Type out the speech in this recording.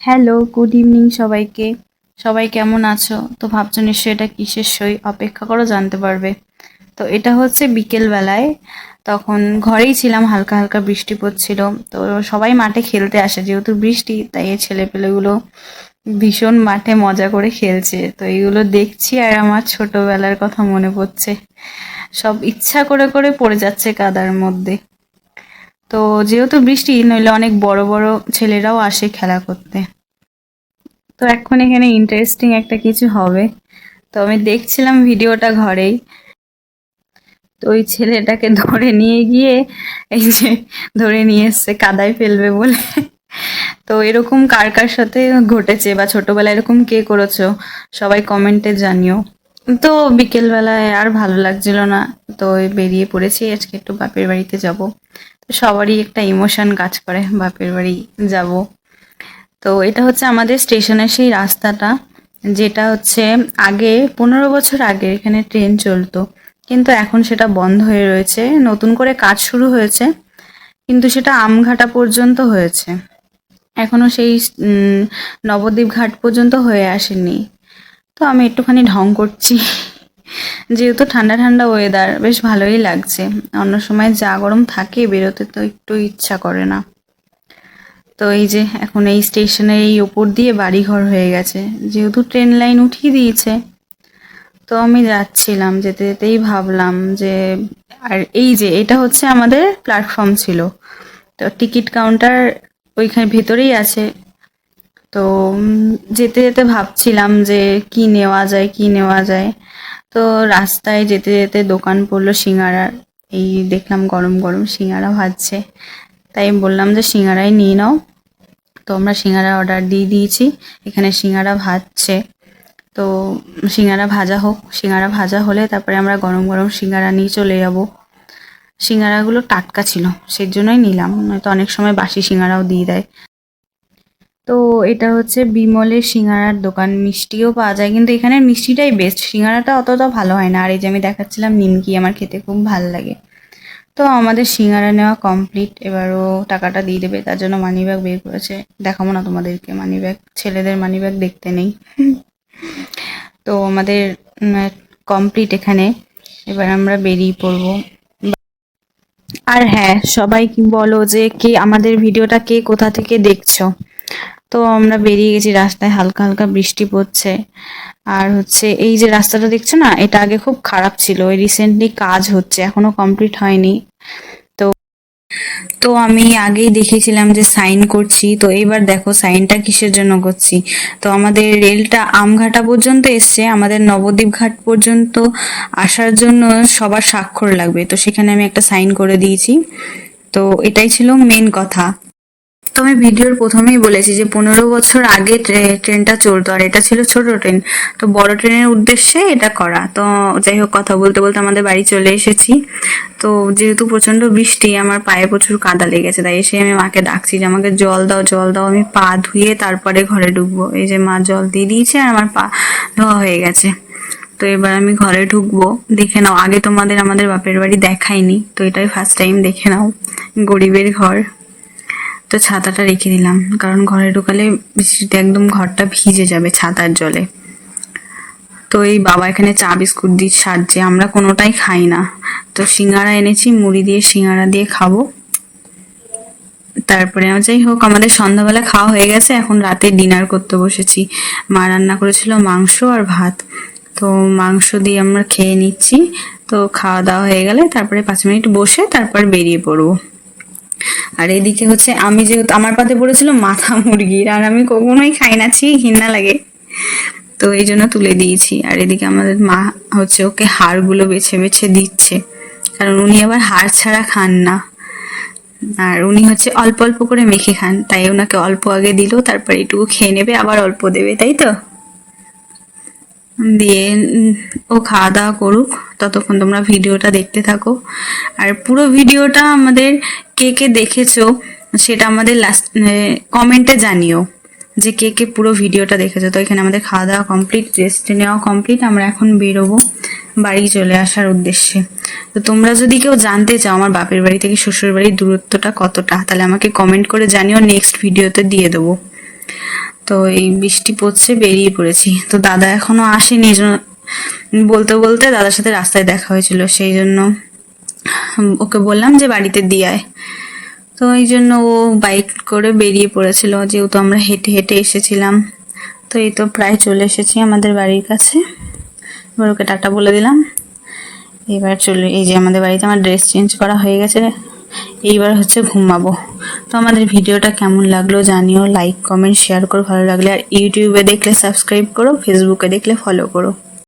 Hello good evening সবাইকে। সবাই কেমন আছো? তো ভাবছ নিশ্চয়ই এটা কিসের সই? অপেক্ষা করো, জানতে পারবে। তো এটা হচ্ছে বিকেল বেলায় তখন ঘরেই ছিলাম, হালকা হালকা বৃষ্টি পড়ছিল। তো সবাই মাঠে খেলতে আসে, যেহেতু বৃষ্টি, তাই এই ছেলেপেলেগুলো ভীষণ মাঠে মজা করে খেলছে। তো এইগুলো দেখছি আর আমার ছোটবেলার কথা মনে পড়ছে। সব ইচ্ছা করে করে পড়ে যাচ্ছে কাদার মধ্যে। তো যেহেতু বৃষ্টি, নইলে অনেক বড় বড় ছেলেরাও আসে খেলা করতে। তো এখন এখানে ইন্টারেস্টিং একটা কিছু হবে। তো আমি দেখছিলাম ভিডিওটা ঘরেই। তো ওই ছেলেটাকে ধরে নিয়ে গিয়ে এই যে ধরে নিয়ে এসছে, কাদায় ফেলবে বলে। তো এরকম কার কার সাথে ঘটেছে বা ছোটবেলায় এরকম কে করেছ? সবাই কমেন্টে জানিও। তো বিকেলবেলায় আর ভালো লাগছিল না। তো বেরিয়ে পড়েছি, আজকে একটু বাপের বাড়িতে যাব। তো সবারই একটা ইমোশন কাজ করে, বাপের বাড়ি যাব। তো এটা হচ্ছে আমাদের স্টেশনের সেই রাস্তাটা, যেটা হচ্ছে আগে, পনেরো বছর আগে এখানে ট্রেন চলতো। কিন্তু এখন সেটা বন্ধ হয়ে রয়েছে, নতুন করে কাজ শুরু হয়েছে, কিন্তু সেটা আমঘাটা পর্যন্ত হয়েছে। এখনও সেই নবদ্বীপ ঘাট পর্যন্ত হয়ে আসেনি। তো আমি একটুখানি ঢং করছি। যেহেতু ঠান্ডা ঠান্ডা ওয়েদার বেশ ভালোই লাগছে। অন্য সময় যা গরম থাকে, বেরোতে তো একটু ইচ্ছা করে না। তো এই যে এখন এই স্টেশনের এই ওপর দিয়ে বাড়িঘর হয়ে গেছে। যেহেতু ট্রেন লাইন উঠিয়ে দিয়েছে, তো আমি যাচ্ছিলাম, যেতে যেতেই ভাবলাম যে, আর এই যে এটা হচ্ছে আমাদের প্ল্যাটফর্ম ছিল। তো টিকিট কাউন্টার ওইখানে ভেতরেই আছে। তো যেতে যেতে ভাবছিলাম যে কি নেওয়া যায়, কি নেওয়া যায়। তো রাস্তায় যেতে যেতে দোকান পড়ল সিঙ্গারার এই দেখলাম গরম গরম সিঙ্গারা ভাজছে। তাই বললাম যে সিঙ্গারাই নিয়ে নাও। তো আমরা সিঙ্গারা অর্ডার দিয়ে দিয়েছি। এখানে সিঙ্গারা ভাজছে। তো, সিঙ্গারা ভাজা হোক, সিঙ্গারা ভাজা হলে তারপরে আমরা গরম গরম সিঙ্গারা নিয়ে চলে যাব। সিঙ্গারাগুলো টাটকা ছিল সেই জন্যই নিলাম। নয়তো অনেক সময় বাসি সিঙ্গারাও দিয়ে দেয়। তো এটা হচ্ছে বিমলের সিঙ্গারার দোকান। মিষ্টিও পাওয়া যায়, কিন্তু এখানে মিষ্টিটাই বেস্ট সিঙ্গারাটা অতটা ভালো হয় না। আর এই যে আমি দেখাচ্ছিলাম নিমকি, আমার খেতে খুব ভালো লাগে। তো আমাদের সিঙ্গারা নেওয়া কমপ্লিট এবারও টাকাটা দিয়ে দেবে, তার জন্য মানি ব্যাগ বের করেছে। দেখাবো না তোমাদেরকে মানি ব্যাগ ছেলেদের মানি ব্যাগ দেখতে নেই। তো আমাদের কমপ্লিট এখানে। এবার আমরা বেরিয়ে পড়ব। আর হ্যাঁ সবাই বলো যে কে, আমাদের ভিডিওটা কে কোথা থেকে দেখছ? তো আমরা বেরিয়ে গেছি, রাস্তায় হালকা হালকা বৃষ্টি পড়ছে। আর হচ্ছে এই যে রাস্তাটা দেখছ না, এটা আগে খুব খারাপ ছিল রিসেন্টলি কাজ হচ্ছে, এখনও কমপ্লিট হয়নি। তো তো আমি আগেই দেখেছিলাম যে সাইন করছি, তো এইবার দেখো সাইনটা কিসের জন্য করছি? তো আমাদের রেলটা আমঘাটা পর্যন্ত এসছে, আমাদের নবদ্বীপ ঘাট পর্যন্ত আসার জন্য সবার স্বাক্ষর লাগবে। তো সেখানে আমি একটা সাইন করে দিয়েছি। তো এটাই ছিল মেন কথা। তো আমি ভিডিওর প্রথমেই বলেছি যে পনেরো বছর আগে ট্রে- ট্রেনটা চলতো, আর এটা ছিল ছোট ট্রেন। তো বড় ট্রেনের উদ্দেশ্যে এটা করা। তো যাই হোক, কথা বলতে বলতে আমাদের বাড়ি চলে এসেছি। তো যেহেতু প্রচণ্ড বৃষ্টি, আমার পায়ে প্রচুর কাদা লেগেছে, তাই এসে আমি মাকে ডাকছি যে, আমাকে জল দাও জল দাও, আমি পা ধুয়ে তারপরে ঘরে ঢুকবো। এই যে মা জল দিয়ে দিয়েছে, আর আমার পা ধোয়া হয়ে গেছে। তো এবার আমি ঘরে ঢুকবো। দেখে নাও, আগে তোমাদের, আমাদের বাপের বাড়ি দেখাইনি। তো এটাই ফার্স্ট টাইম দেখে নাও, গরিবের ঘর। তো ছাতাটা রেখে দিলাম। কারণ ঘরে ঢুকালে বৃষ্টিতে একদম ঘরটা ভিজে যাবে ছাতার জলে। তো এই বাবা এখানে চা বিস্কুট দিয়ে সারছে আমরা কোনোটাই খাই না। তো সিঙ্গারা এনেছি, মুড়ি দিয়ে সিঙ্গারা দিয়ে খাব। তারপরে যাই হোক, আমাদের সন্ধ্যাবেলা খাওয়া হয়ে গেছে। এখন রাতে ডিনার করতে বসেছি। মা রান্না করেছিল মাংস আর ভাত। তো মাংস দিয়ে আমরা খেয়ে নিচ্ছি। তো খাওয়া দাওয়া হয়ে গেলে তারপরে পাঁচ মিনিট বসে তারপর বেরিয়ে পড়ব। আর এদিকে হচ্ছে আমি যেহেতু, আমার পাতে পড়েছিল মাথা মুরগির আর আমি কখনোই খাই না, ছি, ঘৃণা লাগে। তো এই জন্য তুলে দিয়েছি। আর এদিকে আমাদের মা হচ্ছে ওকে হাড়গুলো বেছে বেছে দিচ্ছে। কারণ উনি আবার হাড় ছাড়া খান না। আর উনি হচ্ছে অল্প অল্প করে মেখে খান, তাই ওনাকে অল্প আগে দিল, তারপর এটুকু খেয়ে নেবে, আবার অল্প দেবে, তাই তো? দিয়ে ও খাওয়া দাওয়া করুক, ততক্ষণ তোমরা ভিডিওটা দেখতে থাকো। আর পুরো ভিডিওটা আমাদের কে কে দেখেছ, সেটা আমাদের লাস্ট কমেন্টে জানিও যে কে কে পুরো ভিডিওটা দেখেছ। তো এখানে আমাদের খাওয়া দাওয়া কমপ্লিট রেস্ট নেওয়া কমপ্লিট আমরা এখন বেরোবো বাড়ি চলে আসার উদ্দেশ্যে। তো তোমরা যদি কেউ জানতে চাও আমার বাপের বাড়ি থেকে শ্বশুর বাড়ির দূরত্বটা কতটা, তাহলে আমাকে কমেন্ট করে জানিও নেক্সট ভিডিওতে দিয়ে দেবো। তো এই বৃষ্টি পড়ছে, বেরিয়ে পড়েছি। তো দাদা এখনও আসেনি বলতে বলতে দাদার সাথে রাস্তায় দেখা হয়েছিল, সেই জন্য ওকে বললাম যে বাড়িতে দিয়ে তো এই জন্য ও বাইক করে বেরিয়ে পড়েছিল, যেহেতু আমরা হেঁটে হেঁটে এসেছিলাম। তো এই তো প্রায় চলে এসেছি আমাদের বাড়ির কাছে। এবার ওকে টাটা বলে দিলাম। এবার চলে, এই যে আমাদের বাড়িতে আমার ড্রেস চেঞ্জ করা হয়ে গেছে, এইবার হচ্ছে ঘুমাবো। তো আমাদের ভিডিওটা কেমন লাগল জানিও লাইক কমেন্ট শেয়ার করো, ভালো লাগলে। আর ইউটিউবে দেখলে সাবস্ক্রাইব করো ফেসবুকে দেখলে ফলো করো।